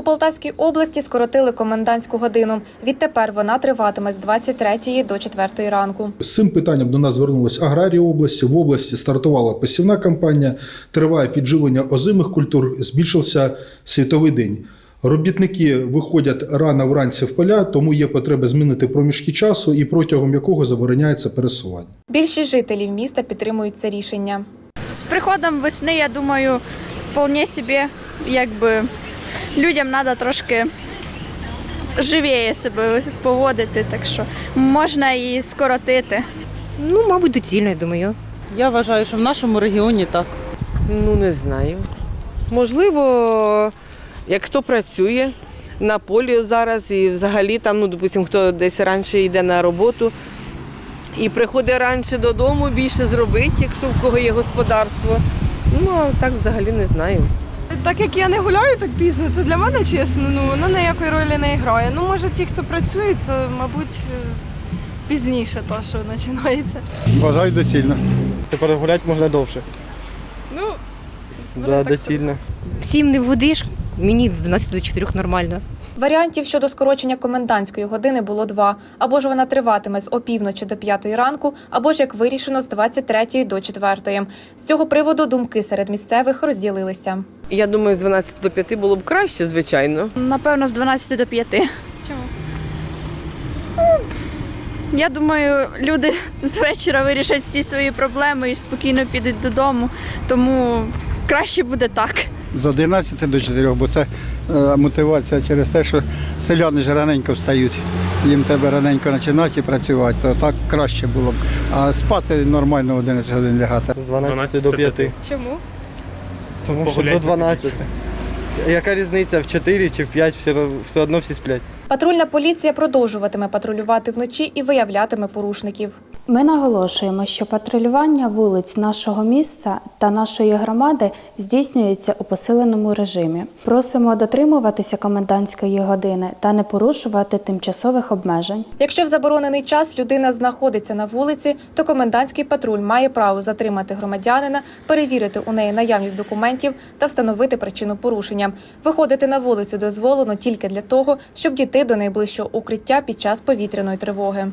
У Полтавській області скоротили комендантську годину. Відтепер вона триватиме з 23 до 4 ранку. З цим питанням до нас звернулись аграрії області. В області стартувала посівна кампанія, триває підживлення озимих культур, збільшився світовий день. Робітники виходять рано вранці в поля, тому є потреба змінити проміжки часу і протягом якого забороняється пересування. Більшість жителів міста підтримують це рішення. З приходом весни, я думаю, вполне собі, якби людям треба трошки живіше себе поводити, так що можна і скоротити. Ну, мабуть, доцільно, я думаю. Я вважаю, що в нашому регіоні так. Ну, не знаю. Можливо, як хто працює на полі зараз і взагалі там, ну, допустимо, хто десь раніше йде на роботу і приходить раніше додому, більше зробить, якщо в кого є господарство. Ну, а так взагалі не знаю. Так як я не гуляю так пізно, то для мене чесно, ну воно ніякої ролі не грає. Ну, може, ті, хто працює, то, мабуть, е, пізніше то, що починається. Вважаю доцільно. Тепер гуляти можна довше. Ну, Да, доцільно. Всім не водиш, мені з 12 до 4 нормально. Варіантів щодо скорочення комендантської години було два: або ж вона триватиме з опівночі до 5 ранку, або ж як вирішено з 23 до 4. З цього приводу думки серед місцевих розділилися. Я думаю, з 12 до 5 було б краще, звичайно. Напевно, з 12 до 5. Чому? Я думаю, люди з вечора вирішать всі свої проблеми і спокійно підуть додому, тому краще буде так. З 11 до 4, бо це е, мотивація через те, що селяни ж раненько встають. Їм треба раненько починати і працювати, то так краще було б. А спати нормально 11 годин лягати. З 12 до 5. чому? Тому що до 12. Яка різниця в 4 чи в 5, все, все одно всі сплять. Патрульна поліція продовжуватиме патрулювати вночі і виявлятиме порушників. Ми наголошуємо, що патрулювання вулиць нашого міста та нашої громади здійснюється у посиленому режимі. Просимо дотримуватися комендантської години та не порушувати тимчасових обмежень. Якщо в заборонений час людина знаходиться на вулиці, то комендантський патруль має право затримати громадянина, перевірити у неї наявність документів та встановити причину порушення. Виходити на вулицю дозволено тільки для того, щоб дійти до найближчого укриття під час повітряної тривоги.